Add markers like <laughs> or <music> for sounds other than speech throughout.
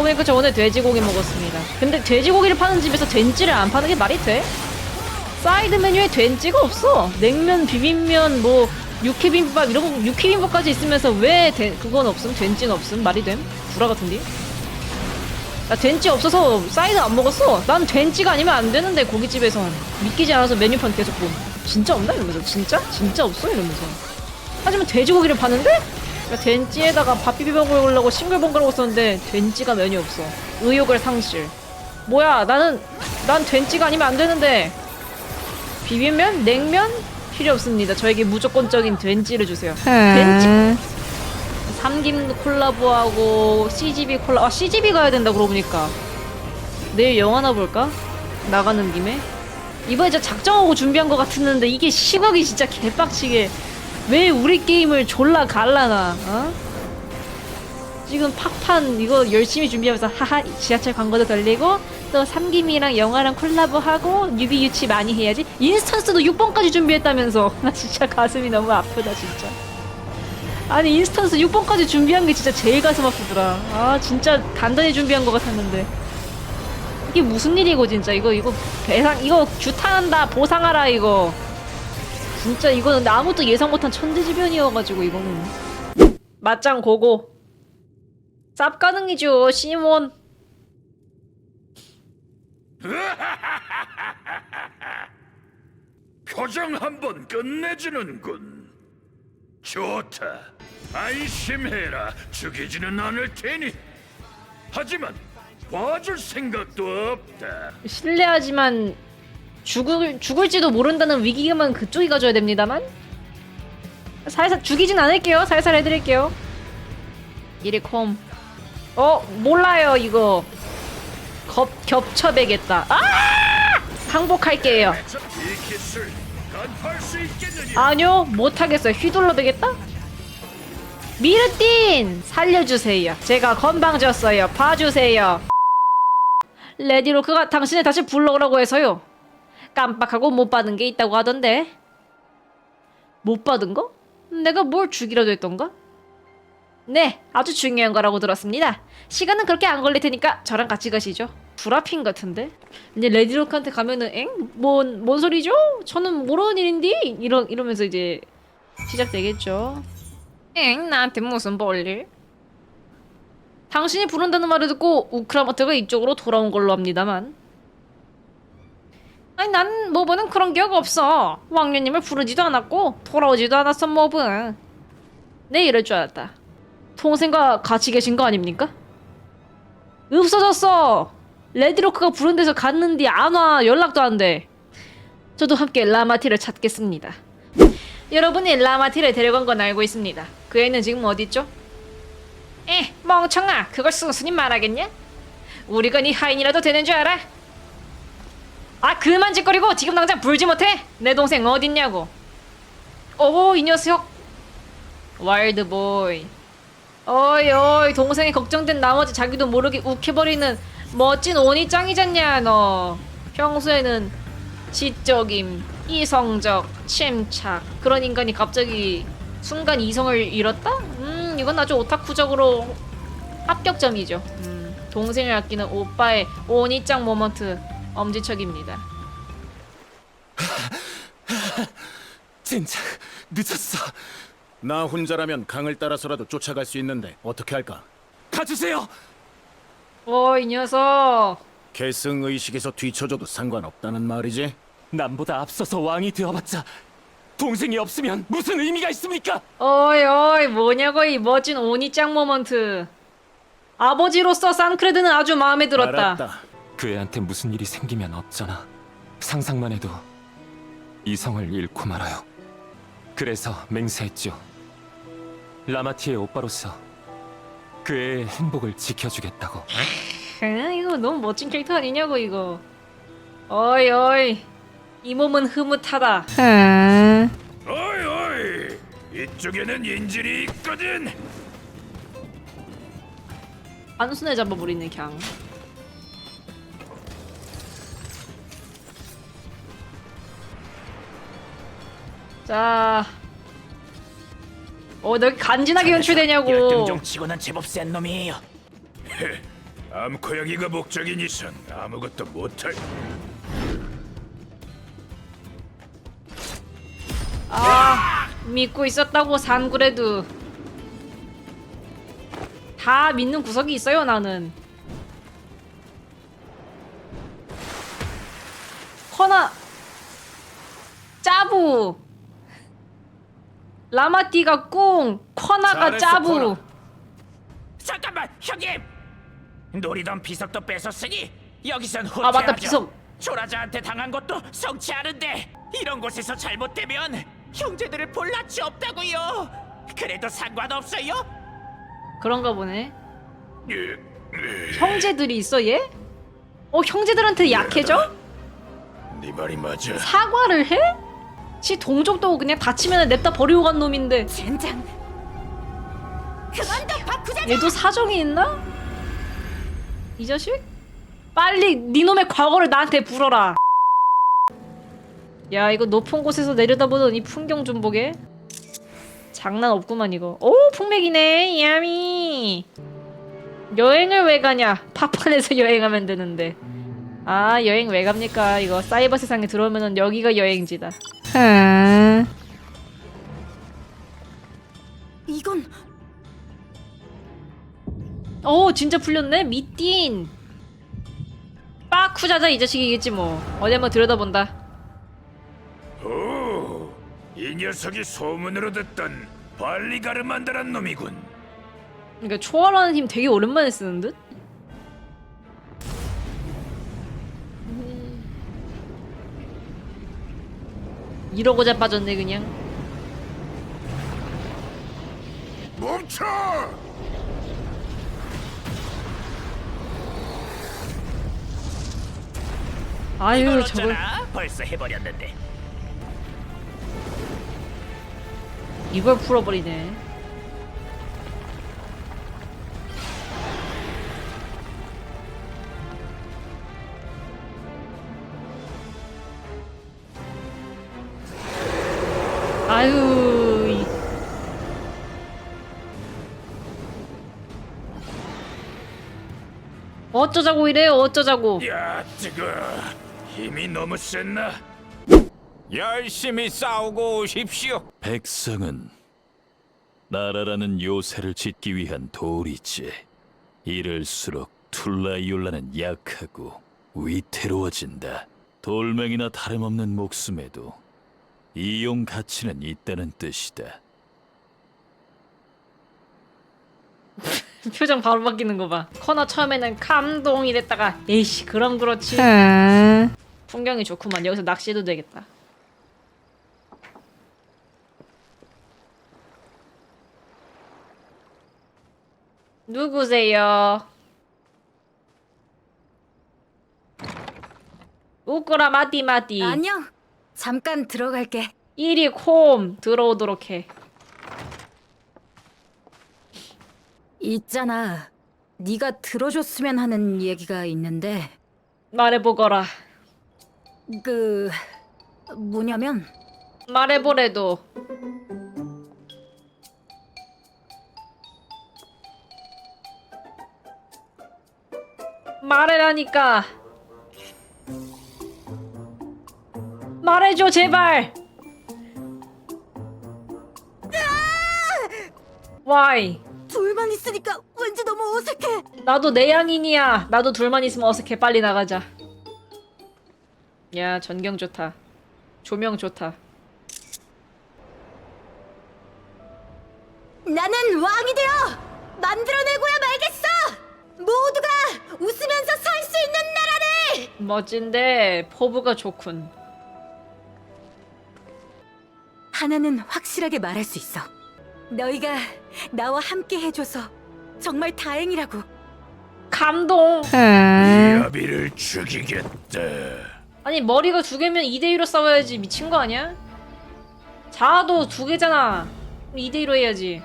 보니까 저 오늘 돼지고기 먹었습니다. 근데 돼지고기를 파는 집에서 된찌를 안 파는 게 말이 돼? 사이드 메뉴에 된찌가 없어. 냉면, 비빔면, 뭐 육회비빔밥 이런 거 육회비빔밥까지 있으면서 왜 된- 그건 없음? 된찌는 없음? 말이 됨? 구라 같은데? 나 된찌 없어서 사이드 안 먹었어. 난 된찌가 아니면 안 되는데 고깃집에선 믿기지 않아서 메뉴판 계속 봄. 진짜 없나 이러면서 진짜? 진짜 없어 이러면서. 하지만 돼지고기를 파는데? 그러니까 된찌에다가 밥 비벼 먹으려고 싱글벙글 하고 썼는데 된찌가 메뉴 없어. 의욕을 상실. 뭐야 나는 난 된찌가 아니면 안 되는데 비빔면? 냉면? 필요 없습니다. 저에게 무조건적인 된찌를 주세요. 된찌 삼김 콜라보하고 CGV 콜라 아 CGV 가야 된다 그러고 보니까 내일 영화나 볼까? 나가는 김에 이번에 진짜 작정하고 준비한 것 같았는데 이게 시각이 진짜 개빡치게 왜 우리 게임을 졸라 갈라나? 어? 지금 팍판 이거 열심히 준비하면서 하하 지하철 광고도 돌리고 또 삼김이랑 영화랑 콜라보하고 유비 유치 많이 해야지. 인스턴스도 6번까지 준비했다면서. <laughs> 나 진짜 가슴이 너무 아프다 진짜. 아니 인스턴스 6번까지 준비한 게 진짜 제일 가슴 아프더라. 아 진짜 단단히 준비한 것 같았는데. 이게 무슨 일이고 진짜. 이거 이거 배상 이거 규탄한다 보상하라 이거 진짜 이거는 아무도 예상 못한 천재지변이어가지고 이거는 맞짱 고고 쌉 가능이죠 시몬 <laughs> 표정 한번 끝내주는군. 좋다. 안심해라. 죽이지는 않을 테니. 하지만 봐줄 생각도 없다. 실례하지만 죽을 죽을지도 모른다는 위기감은 그쪽이 가져야 됩니다만? 살살 죽이진 않을게요. 살살 해드릴게요. 이리콤 어 몰라요 이거. 겹 겹쳐배겠다. 아! 항복할게요? 아니요 못하겠어요. 휘둘러 되겠다? 미르틴 살려주세요. 제가 건방졌어요. 봐주세요. 레디로크가 당신을 다시 불러오라고 해서요 깜빡하고 못 받은 게 있다고 하던데 못 받은 거? 내가 뭘 주기라도 했던가? 네 아주 중요한 거라고 들었습니다 시간은 그렇게 안 걸릴 테니까 저랑 같이 가시죠 불합인 같은데 이제 레디로크한테 가면은 엥? 뭔, 뭔 소리죠? 저는 모르는 일인데? 이러, 이러면서 이제 시작되겠죠 엥? 나한테 무슨 볼일? 당신이 부른다는 말을 듣고 우크라마트가 이쪽으로 돌아온 걸로 합니다만 아니 난 모브는 그런 기억 없어. 왕녀님을 부르지도 않았고 돌아오지도 않았어 모브 네 이럴 줄 알았다. 동생과 같이 계신 거 아닙니까? 없어졌어. 레디로크가 부른 데서 갔는데 안 와. 연락도 안 돼. 저도 함께 라마티를 찾겠습니다. 여러분이 라마티를 데려간 건 알고 있습니다. 그 애는 지금 어딨죠? 에 멍청아. 그걸 순순히 말하겠냐? 우리가 네 하인이라도 되는 줄 알아? 아 그만 짓거리고 지금 당장 불지 못해? 내 동생 어딨냐고. 오 이 녀석. 와일드 보이 어이 어이 동생이 걱정된 나머지 자기도 모르게 욱해버리는 멋진 오니 짱이잖냐 너. 평소에는 지적임 이성적 침착. 그런 인간이 갑자기 순간 이성을 잃었다? 음 이건 아주 오타쿠적으로 합격점이죠. 음, 동생을 아끼는 오빠의 오니짱 모먼트 엄지척입니다 <laughs> 진짜 늦었어. 나 혼자라면 강을 따라서라도 쫓아갈 수 있는데 어떻게 할까? 가주세요. 어이 녀석 계승 의식에서 뒤쳐줘도 상관없다는 말이지. 남보다 앞서서 왕이 되어봤자 동생이 없으면 무슨 의미가 있습니까? 어이 어이 뭐냐고 이 멋진 오니짱 모먼트 아버지로서 산크레드는 아주 마음에 들었다 알았다. 그 애한테 무슨 일이 생기면 어쩌나 상상만 해도 이성을 잃고 말아요. 그래서 맹세했죠. 라마티의 오빠로서 그 애의 행복을 지켜주겠다고. 에, 이거 너무 멋진 캐릭터 아니냐고 이거 어이 어이 이 몸은 흐뭇하다 어이 어이. 이쪽에는 인질이 있거든. 한순에 잡아버리네 걍 자, 어, 너 간지나게 연출되냐고. 열등종 치고는 제법 센 놈이에요. 암코양이가 목적인 이상 아무것도 못할. 아 믿고 있었다고 산그래도 다 믿는 구석이 있어요 나는 허나 짜부 라마띠가 꿍 커나가 잘했어, 짜부 커나. 잠깐만, 형님. 노리던 비석도 뺏었으니 여기선 아 맞다 후퇴하죠. 비석 조라자한테 당한 것도 성치 않은데 이런 곳에서 잘못되면 형제들을 볼 낯이 없다고요. 그래도 상관없어요. 그런가 보네 예, 형제들이 있어 얘? 어 형제들한테 약해져? 네 말이 맞아. 사과를 해? 지 동족도 그냥 다치면 냅다 버리고 간 놈인데 젠장. 그만둬 바쿠자. 얘도 사정이 있나? 이 자식? 빨리 네 놈의 과거를 나한테 불어라. 야 이거 높은 곳에서 내려다보던 이 풍경 좀 보게. 장난 없구만 이거. 오 풍맥이네 야미. 여행을 왜 가냐? <laughs> 팝판에서 여행하면 되는데. 아 여행 왜 갑니까? 이거 사이버 세상에 들어오면은 여기가 여행지다. 이건 오 진짜 풀렸네 미띤 빠쿠자자 이 자식이겠지 뭐 어디 한번 들여다본다 오, 이 녀석이 소문으로 듣던 발리가르만다란 놈이군. 그러니까 초월하는 힘 되게 오랜만에 쓰는 듯 이러고 자 빠졌네 그냥 멈춰! 아유 저걸? 벌써 해버렸는데. 이걸 풀어버리네 어쩌자고 이래요 어쩌자고 야, 뜨거. 힘이 너무 셌나? 열심히 싸우고 오십시오. 백성은 나라라는 요새를 짓기 위한 돌이지. 이럴수록 툴라이올라는 약하고 위태로워진다. 돌멩이나 다름없는 목숨에도 이용 가치는 있다는 뜻이다. 표정 바로 바뀌는 거 봐. 커너 처음에는 감동 이랬다가 에이씨 그럼 그렇지. 풍경이 좋구만. 여기서 낚시해도 되겠다. 누구세요? 우꾸라 마띠 마띠. 안녕. 잠깐 들어갈게. 이리 콤 들어오도록 해. 있잖아. 네가 들어줬으면 하는 얘기가 있는데 말해보거라. 그 뭐냐면 말해보래도. 말해라니까. 말해줘 제발. Why? 둘만 있으니까 왠지 너무 어색해. 나도 내향인이야. 나도 둘만 있으면 어색해. 빨리 나가자. 야 전경 좋다. 조명 좋다. 나는 왕이 되어 만들어내고야 말겠어. 모두가 웃으면서 살 수 있는 나라를. 멋진데 포부가 좋군. 하나는 확실하게 말할 수 있어. 너희가 나와 함께 해줘서 정말 다행이라고. 감동. 야비를 죽이겠다. 아니 머리가 두 개면 2대 2로 싸워야지 미친 거 아니야? 자아도 두 개잖아. 2대 2로 해야지.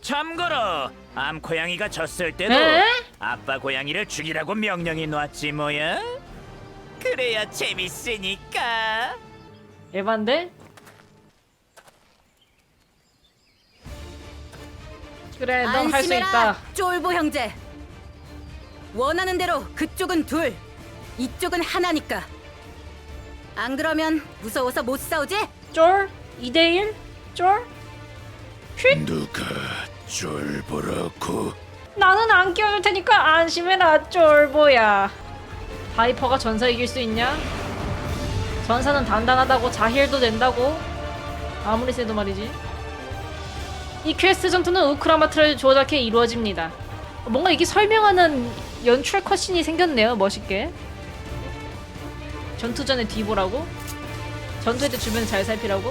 참고로 암 고양이가 졌을 때도 에? 아빠 고양이를 죽이라고 명령이 놨지 뭐야? 그래야 재밌으니까. 에반데? 그래, 넌 할 수 안심해라, 있다. 쫄보 형제. 원하는 대로 그쪽은 둘, 이쪽은 하나니까. 안 그러면 무서워서 못 싸우지? 쫄? 2대1? 쫄? 누가 쫄 보라고 나는 안 끼워줄 테니까 안심해라 쫄보야 바이퍼가 전사 이길 수 있냐? 전사는 단단하다고 자힐도 된다고 아무리 세도 말이지 이 퀘스트 전투는 우크라마트를 조작해 이루어집니다 뭔가 이게 설명하는 연출 컷신이 생겼네요 멋있게 전투 전에 뒤보라고? 전투할 때 주변 잘 살피라고?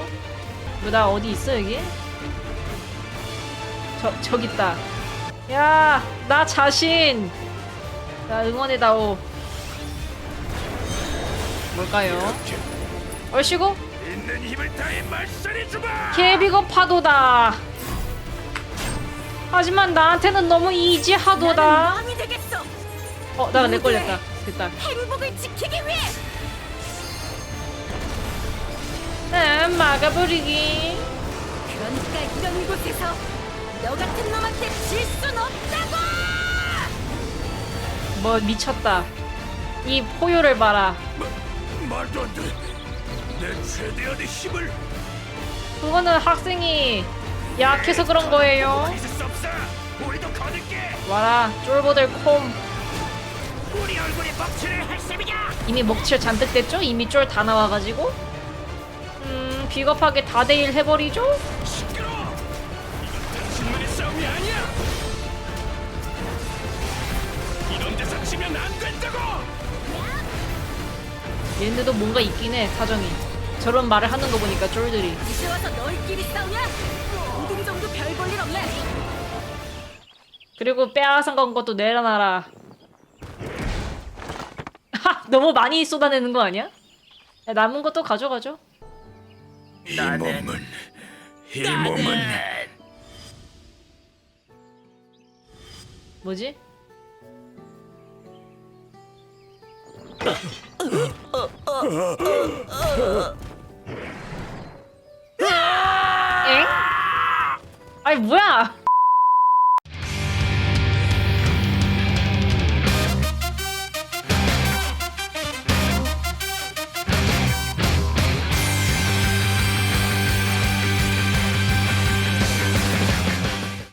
뭐 나 어디 있어 여기? 저, 저기 있다 야, 나 자신. 나 응원해다오. 뭘까요? 얼씨구? 있는 힘을 다해 말살해 주마 개비겁하도다. 하지만 나한테는 너무 이지하도다. 왕이 되겠어. 어, 나내 걸렸다. 됐다. 행복을 지키기 위해. 음, 막아버리기. 그러니까 이런 곳에서 너 같은 놈한테 질 순 없다고. 뭐 미쳤다. 이 포효를 봐라. 말도 안 돼 내 최대한의 힘을 그거는 학생이 약해서 그런 거예요. 와라, 쫄보들 콤. 이미 먹칠 잔뜩 됐죠? 이미 쫄 다 나와가지고 음 비겁하게 다대일 해버리죠? 얘네도 뭔가 있긴 해 사정이 저런 말을 하는 거 보니까 쫄들이 이제 와서 너희끼리 싸우냐? 그리고 빼앗은 건 것도 내려놔라 하! 너무 많이 쏟아내는 거 아니야? 야, 남은 것도 가져가죠 이 몸은 이 몸은 뭐지? 엥? 아니 뭐야?